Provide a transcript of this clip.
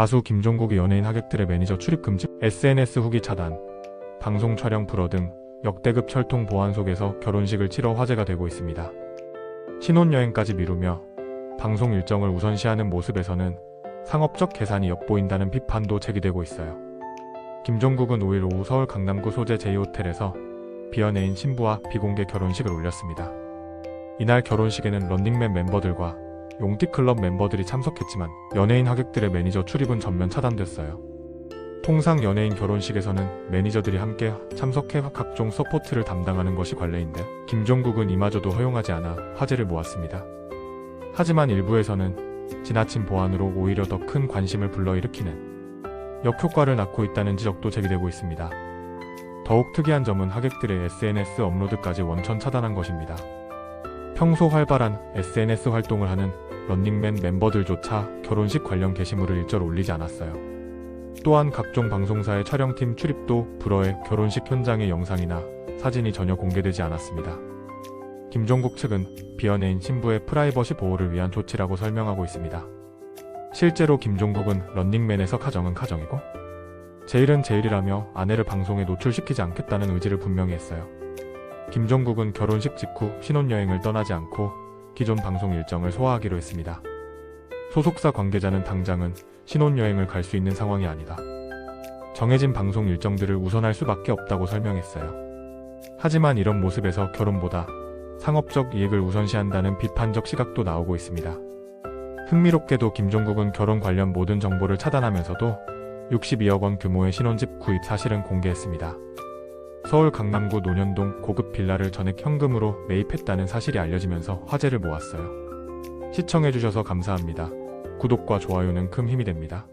가수 김종국이 연예인 하객들의 매니저 출입 금지, SNS 후기 차단, 방송 촬영 불허 등 역대급 철통 보안 속에서 결혼식을 치러 화제가 되고 있습니다. 신혼여행까지 미루며 방송 일정을 우선시하는 모습에서는 상업적 계산이 엿보인다는 비판도 제기되고 있어요. 김종국은 5일 오후 서울 강남구 소재 제2호텔에서 비연예인 신부와 비공개 결혼식을 올렸습니다. 이날 결혼식에는 런닝맨 멤버들과 용띠클럽 멤버들이 참석했지만 연예인 하객들의 매니저 출입은 전면 차단됐어요. 통상 연예인 결혼식에서는 매니저들이 함께 참석해 각종 서포트를 담당하는 것이 관례인데 김종국은 이마저도 허용하지 않아 화제를 모았습니다. 하지만 일부에서는 지나친 보안으로 오히려 더 큰 관심을 불러일으키는 역효과를 낳고 있다는 지적도 제기되고 있습니다. 더욱 특이한 점은 하객들의 SNS 업로드까지 원천 차단한 것입니다. 평소 활발한 SNS 활동을 하는 런닝맨 멤버들조차 결혼식 관련 게시물을 일절 올리지 않았어요. 또한 각종 방송사의 촬영팀 출입도 불허해 결혼식 현장의 영상이나 사진이 전혀 공개되지 않았습니다. 김종국 측은 비연예인 신부의 프라이버시 보호를 위한 조치라고 설명하고 있습니다. 실제로 김종국은 런닝맨에서 가정은 가정이고 제일은 제일이라며 아내를 방송에 노출시키지 않겠다는 의지를 분명히 했어요. 김종국은 결혼식 직후 신혼여행을 떠나지 않고 기존 방송 일정을 소화하기로 했습니다. 소속사 관계자는 당장은 신혼여행을 갈 수 있는 상황이 아니다. 정해진 방송 일정들을 우선할 수밖에 없다고 설명했어요. 하지만 이런 모습에서 결혼보다 상업적 이익을 우선시한다는 비판적 시각도 나오고 있습니다. 흥미롭게도 김종국은 결혼 관련 모든 정보를 차단하면서도 62억 원 규모의 신혼집 구입 사실은 공개했습니다. 서울 강남구 논현동 고급 빌라를 전액 현금으로 매입했다는 사실이 알려지면서 화제를 모았어요. 시청해주셔서 감사합니다. 구독과 좋아요는 큰 힘이 됩니다.